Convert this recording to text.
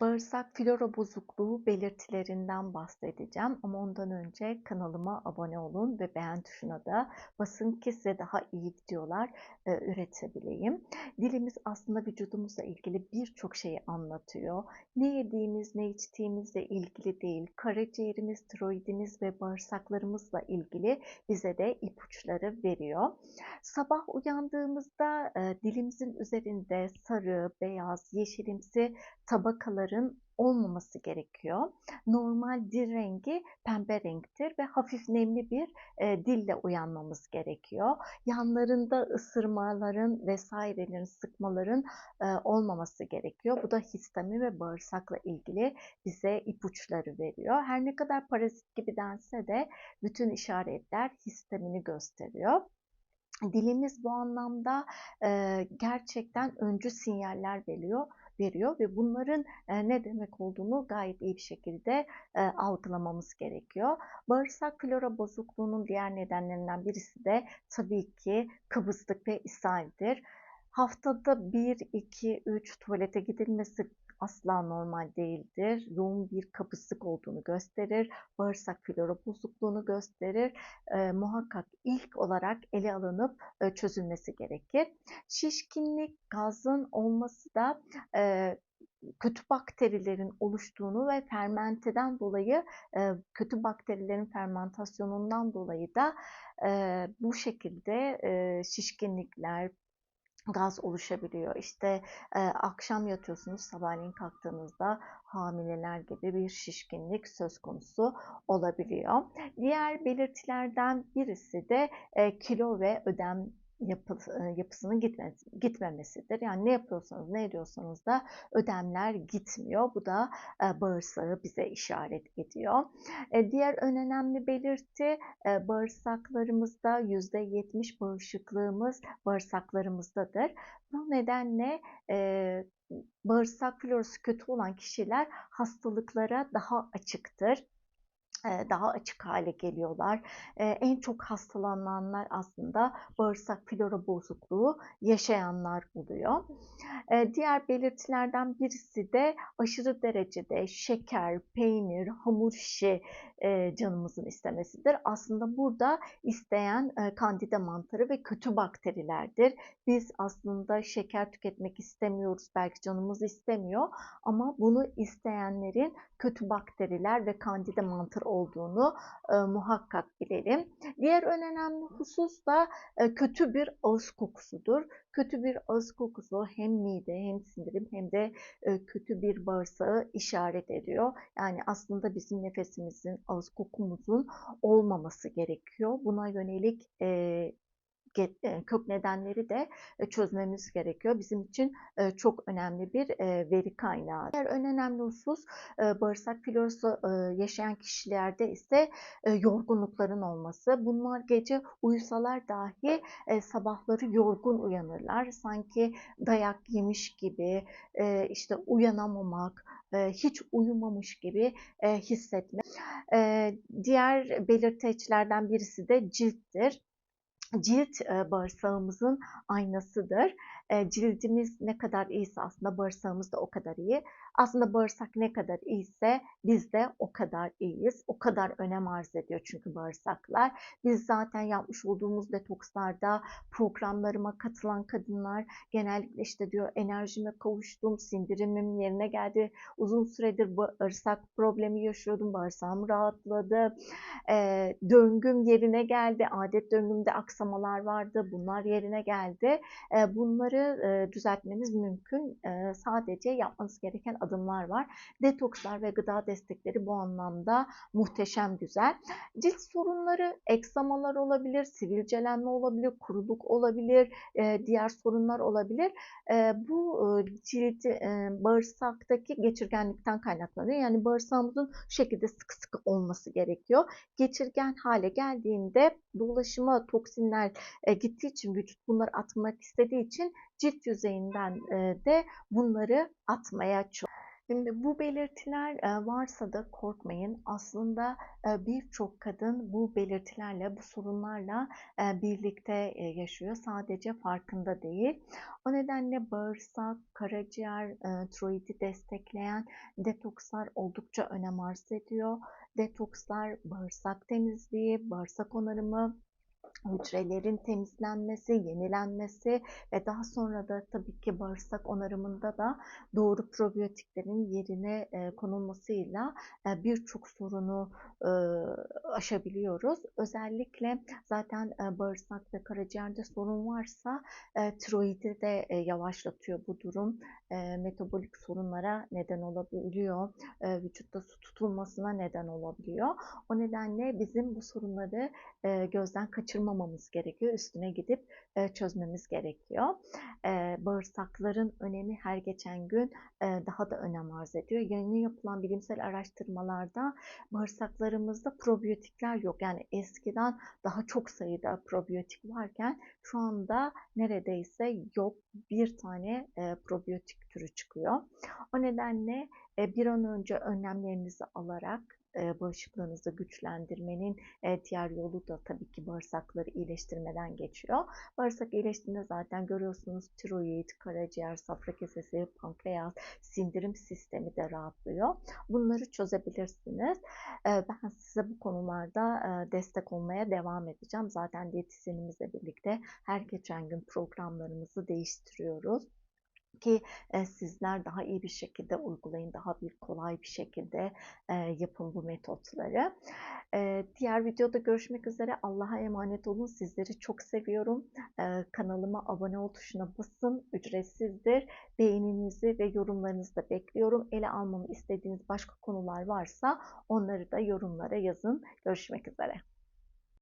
Bağırsak flora bozukluğu belirtilerinden bahsedeceğim ama ondan önce kanalıma abone olun ve beğen tuşuna da basın ki size daha iyi videolar e, üretebileyim. Dilimiz aslında vücudumuzla ilgili birçok şeyi anlatıyor. Ne yediğimiz, ne içtiğimizle ilgili değil, karaciğerimiz, tiroidimiz ve bağırsaklarımızla ilgili bize de ipuçları veriyor. Sabah uyandığımızda e, dilimizin üzerinde sarı, beyaz, yeşilimsi tabakaların olmaması gerekiyor. Normal dil rengi pembe renktir ve hafif nemli bir e, dille uyanmamız gerekiyor. Yanlarında ısırmaların vesairelerin, sıkmaların e, olmaması gerekiyor. Bu da histamin ve bağırsakla ilgili bize ipuçları veriyor. Her ne kadar parazit gibi dense de bütün işaretler histamini gösteriyor. Dilimiz bu anlamda e, gerçekten öncü sinyaller veriyor veriyor ve bunların e, ne demek olduğunu gayet iyi bir şekilde e, algılamamız gerekiyor. Bağırsak flora bozukluğunun diğer nedenlerinden birisi de tabii ki kabızlık ve ishaldir. Haftada 1, 2, 3 tuvalete gidilmesi asla normal değildir. Yoğun bir kapısık olduğunu gösterir. Bağırsak flora bozukluğunu gösterir. E, muhakkak ilk olarak ele alınıp e, çözülmesi gerekir. Şişkinlik, gazın olması da e, kötü bakterilerin oluştuğunu ve fermenteden dolayı e, kötü bakterilerin fermentasyonundan dolayı da e, bu şekilde e, şişkinlikler, gaz oluşabiliyor. İşte e, akşam yatıyorsunuz, sabahleyin kalktığınızda hamileler gibi bir şişkinlik söz konusu olabiliyor. Diğer belirtilerden birisi de e, kilo ve ödem yapı, yapısının gitme, gitmemesidir. Yani ne yapıyorsanız, ne ediyorsanız da ödemler gitmiyor. Bu da e, bağırsağı bize işaret ediyor. E, diğer önemli belirti e, bağırsaklarımızda %70 bağışıklığımız bağırsaklarımızdadır. Bu nedenle bağırsak florası kötü olan kişiler hastalıklara daha açıktır daha açık hale geliyorlar. En çok hastalananlar aslında bağırsak flora bozukluğu yaşayanlar oluyor. Diğer belirtilerden birisi de aşırı derecede şeker, peynir, hamur işi canımızın istemesidir. Aslında burada isteyen kandida mantarı ve kötü bakterilerdir. Biz aslında şeker tüketmek istemiyoruz, belki canımız istemiyor ama bunu isteyenlerin kötü bakteriler ve kandida mantarı olduğunu e, muhakkak bilelim. Diğer önemli husus da e, kötü bir ağız kokusudur. Kötü bir ağız kokusu hem mide hem sindirim hem de e, kötü bir bağırsağı işaret ediyor. Yani aslında bizim nefesimizin, ağız kokumuzun olmaması gerekiyor. Buna yönelik e, kök nedenleri de çözmemiz gerekiyor. Bizim için çok önemli bir veri kaynağı. Diğer önemli husus bağırsak florası yaşayan kişilerde ise yorgunlukların olması. Bunlar gece uyusalar dahi sabahları yorgun uyanırlar. Sanki dayak yemiş gibi, işte uyanamamak, hiç uyumamış gibi hissetme. Diğer belirteçlerden birisi de cilttir cilt bağırsağımızın aynasıdır. Cildimiz ne kadar iyiyse aslında bağırsağımız da o kadar iyi. Aslında bağırsak ne kadar iyiyse biz de o kadar iyiyiz. O kadar önem arz ediyor çünkü bağırsaklar. Biz zaten yapmış olduğumuz detokslarda programlarıma katılan kadınlar genellikle işte diyor enerjime kavuştum, sindirimim yerine geldi. Uzun süredir bağırsak problemi yaşıyordum, bağırsağım rahatladı. E, döngüm yerine geldi, adet döngümde aksamalar vardı, bunlar yerine geldi. Bunları düzeltmeniz mümkün. Sadece yapmanız gereken adımlar var. Detokslar ve gıda destekleri bu anlamda muhteşem güzel. Cilt sorunları, eksamalar olabilir, sivilcelenme olabilir, kuruluk olabilir, diğer sorunlar olabilir. Bu cilt bağırsaktaki geçirgenlikten kaynaklanıyor. Yani bağırsağımızın şu şekilde sıkı sıkı olması gerekiyor. Geçirgen hale geldiğinde dolaşıma toksinler e, gittiği için vücut bunları atmak istediği için cilt yüzeyinden e, de bunları atmaya çok Şimdi bu belirtiler e, varsa da korkmayın. Aslında e, birçok kadın bu belirtilerle, bu sorunlarla e, birlikte yaşıyor. Sadece farkında değil. O nedenle bağırsak, karaciğer, tiroidi destekleyen detokslar oldukça önem arz ediyor. Detokslar bağırsak temizliği, bağırsak onarımı, hücrelerin temizlenmesi, yenilenmesi ve daha sonra da tabii ki bağırsak onarımında da doğru probiyotiklerin yerine e, konulmasıyla e, birçok sorunu e, aşabiliyoruz. Özellikle zaten bağırsak ve karaciğerde sorun varsa tiroidi de yavaşlatıyor bu durum. Metabolik sorunlara neden olabiliyor. Vücutta su tutulmasına neden olabiliyor. O nedenle bizim bu sorunları gözden kaçırmamamız gerekiyor. Üstüne gidip e, çözmemiz gerekiyor. E, bağırsakların önemi her geçen gün e, daha da önem arz ediyor. Yeni yapılan bilimsel araştırmalarda bağırsaklarımızda probiyotikler yok. Yani eskiden daha çok sayıda probiyotik varken şu anda neredeyse yok bir tane e, probiyotik türü çıkıyor. O nedenle e, bir an önce önlemlerinizi alarak e, bağışıklığınızı güçlendirmenin e, diğer yolu da tabii ki bağırsakları iyileştirmeden geçiyor. Bağırsak iyileştiğinde zaten görüyorsunuz tiroid, karaciğer, safra kesesi, pankreas, sindirim sistemi de rahatlıyor. Bunları çözebilirsiniz. E, ben size bu konularda destek olmaya devam edeceğim. Zaten diyetisyenimizle birlikte her geçen gün programlarımızı değiştiriyoruz ki e, sizler daha iyi bir şekilde uygulayın, daha bir kolay bir şekilde e, yapın bu metotları. E, diğer videoda görüşmek üzere. Allah'a emanet olun. Sizleri çok seviyorum. E, kanalıma abone ol tuşuna basın. Ücretsizdir. Beğeninizi ve yorumlarınızı da bekliyorum. Ele almamı istediğiniz başka konular varsa onları da yorumlara yazın. Görüşmek üzere.